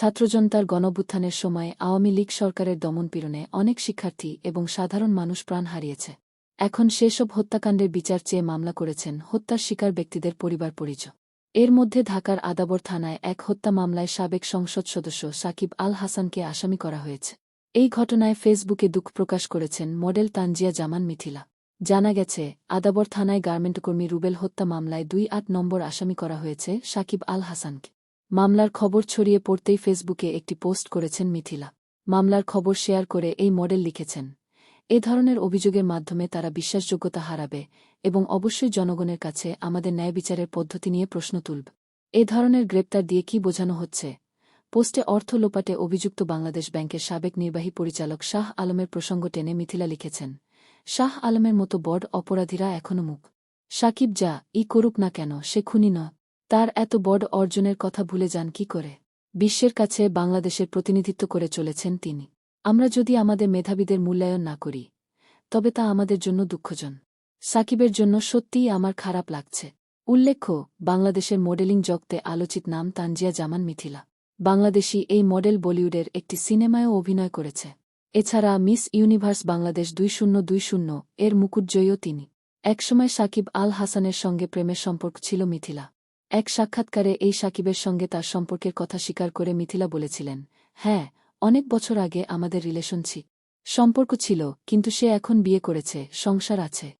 ছাত্রজনতার গণভ্যুত্থানের সময় আওয়ামী লীগ সরকারের দমনপীড়নে অনেক শিক্ষার্থী এবং সাধারণ মানুষ প্রাণ হারিয়েছে। এখন সেসব হত্যাকাণ্ডের বিচার চেয়ে মামলা করেছেন হত্যার শিকার ব্যক্তিদের পরিবার পরিচয় এর মধ্যে ঢাকার আদাবর থানায় এক হত্যা মামলায় সাবেক সংসদ সদস্য সাকিব আল হাসানকে আসামি করা হয়েছে। এই ঘটনায় ফেসবুকে দুঃখ প্রকাশ করেছেন মডেল তানজিয়া জামান মিথিলা। জানা গেছে, আদাবর থানায় গার্মেন্টকর্মী রুবেল হত্যা মামলায় দুই আট নম্বর আসামি করা হয়েছে সাকিব আল হাসানকে। মামলার খবর ছড়িয়ে পড়তেই ফেসবুকে একটি পোস্ট করেছেন মিথিলা। মামলার খবর শেয়ার করে এই মডেল লিখেছেন, এ ধরনের অভিযোগের মাধ্যমে তারা বিশ্বাসযোগ্যতা হারাবে এবং অবশ্যই জনগণের কাছে আমাদের ন্যায় বিচারের পদ্ধতি নিয়ে প্রশ্ন তুলবে। এ ধরনের গ্রেপ্তার দিয়ে কি বোঝানো হচ্ছে? পোস্টে অর্থ লোপাটে অভিযুক্ত বাংলাদেশ ব্যাংকের সাবেক নির্বাহী পরিচালক শাহ আলমের প্রসঙ্গ টেনে মিথিলা লিখেছেন, শাহ আলমের মতো বড় অপরাধীরা এখনও মুখ। সাকিব যা ই করুক না কেন, সে খুনি ন তার এত বড় অর্জনের কথা ভুলে যান কি করে? বিশ্বের কাছে বাংলাদেশের প্রতিনিধিত্ব করে চলেছেন তিনি। আমরা যদি আমাদের মেধাবীদের মূল্যায়ন না করি, তবে তা আমাদের জন্য দুঃখজন। সাকিবের জন্য সত্যিই আমার খারাপ লাগছে। উল্লেখ্য, বাংলাদেশের মডেলিং জগতে আলোচিত নাম তানজিয়া জামান মিথিলা। বাংলাদেশি এই মডেল বলিউডের একটি সিনেমায়ও অভিনয় করেছে। এছাড়া মিস ইউনিভার্স বাংলাদেশ দুই শূন্য দুই শূন্য এর মুকুটজয়ীও তিনি। একসময় সাকিব আল হাসানের সঙ্গে প্রেমের সম্পর্ক ছিল মিথিলা। এক সাক্ষাৎকারে এই সাকিবের সঙ্গে তার সম্পর্কের কথা স্বীকার করে মিথিলা বলেছিলেন হ্যাঁ অনেক বছর আগে আমাদের রিলেশন ছিল সম্পর্ক ছিল, কিন্তু সে এখন বিয়ে করেছে, সংসার আছে।